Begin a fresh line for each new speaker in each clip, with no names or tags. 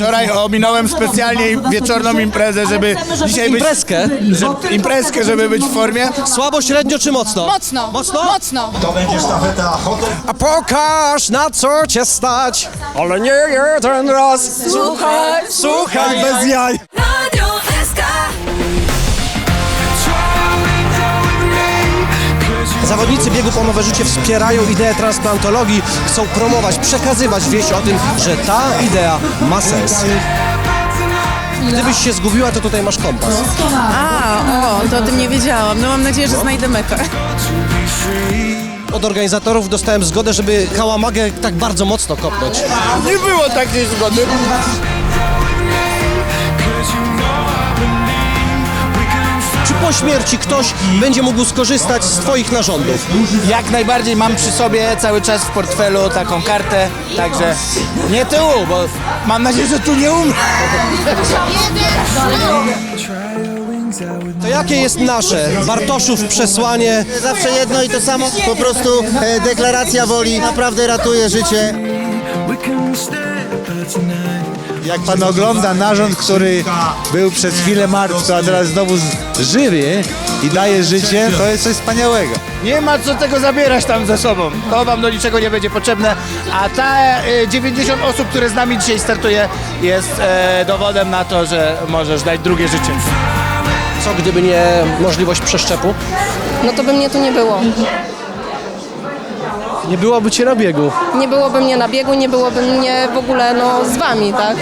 Wczoraj ominąłem specjalnie wieczorną imprezę, żeby dzisiaj być...
Imprezkę?
Że, imprezkę, żeby być w formie.
Słabo, średnio czy mocno?
Mocno,
Mocno?
mocno.
To będzie sztafeta hotel.
A pokaż na co cię stać, ale nie jeden raz.
Słuchaj,
Słuchaj bez jaj.
Radio SK
Zawodnicy biegu po nowe życie wspierają ideę transplantologii, chcą promować, przekazywać wieść o tym, że ta idea ma sens. Gdybyś się zgubiła, to tutaj masz kompas.
A, o, to o tym nie wiedziałam. No mam nadzieję, że znajdę metę.
Od organizatorów dostałem zgodę, żeby kałamagę tak bardzo mocno kopnąć.
Nie było takiej zgody.
Po śmierci ktoś będzie mógł skorzystać z Twoich narządów?
Jak najbardziej mam przy sobie cały czas w portfelu taką kartę, także nie tyłu, bo mam nadzieję, że tu nie umrę.
To jakie jest nasze, Bartoszów przesłanie?
Zawsze jedno i to samo, po prostu e, deklaracja woli naprawdę ratuje życie.
Jak pan ogląda narząd, który był przez chwilę martwy, a teraz znowu żywy i daje życie, to jest coś wspaniałego.
Nie ma co tego zabierać tam ze sobą. To wam do niczego nie będzie potrzebne. A te y, 90 osób, które z nami dzisiaj startuje, jest e, dowodem na to, że możesz dać drugie życie.
Co gdyby nie możliwość przeszczepu?
no to by mnie tu nie było.
Nie byłoby Cię na biegu.
Nie byłoby mnie na biegu, nie byłoby mnie w ogóle no, z wami, tak?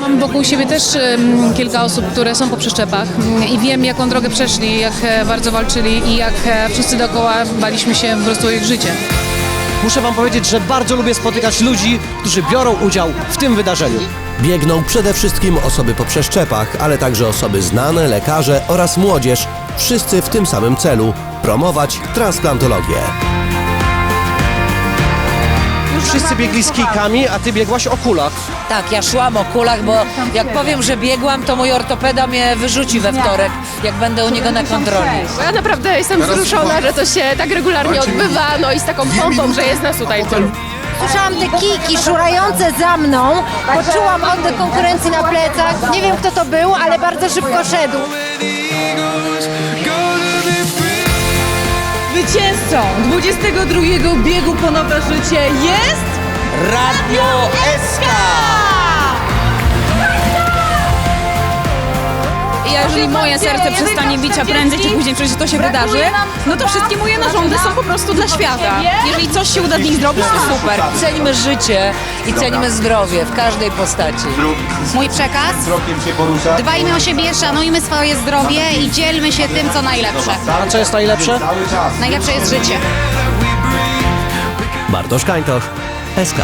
Mam wokół siebie też kilka osób, które są po przeszczepach mm, i wiem, jaką drogę przeszli, jak e, bardzo walczyli i jak e, wszyscy dookoła baliśmy się po prostu o ich życie.
Muszę Wam powiedzieć, że bardzo lubię spotykać ludzi, którzy biorą udział w tym wydarzeniu.
Biegną przede wszystkim osoby po przeszczepach, ale także osoby znane, lekarze oraz młodzież. Wszyscy w tym samym celu promować transplantologię.
Wszyscy biegli z kijkami, a Ty biegłaś o kulach.
Tak, ja szłam o kulach, bo jak powiem, że biegłam, to mój ortopeda mnie wyrzuci we wtorek, jak będę u niego na kontroli.
Ja naprawdę jestem wzruszona, że to się tak regularnie odbywa, no i z taką pompą, że jest nas tutaj tylu.
Słyszałam te kijki szurające za mną, poczułam oddech konkurencji na plecach. Nie wiem kto to był, ale bardzo szybko szedł.
Zwycięzcą 22 biegu po nowe życie jest...
Radio SK!
Jeżeli moje serce przestanie bić, a prędzej czy później przecież to się wydarzy, no to wszystkie moje narządy są po prostu dla świata. Jeżeli coś się uda z nich zrobić, to super.
Cenimy życie i cenimy zdrowie w każdej postaci.
Mój przekaz? Dbajmy o siebie, szanujmy swoje zdrowie i dzielmy się tym, co najlepsze.
A co jest najlepsze?
Najlepsze jest życie.
Bartosz Kańtoch, SK.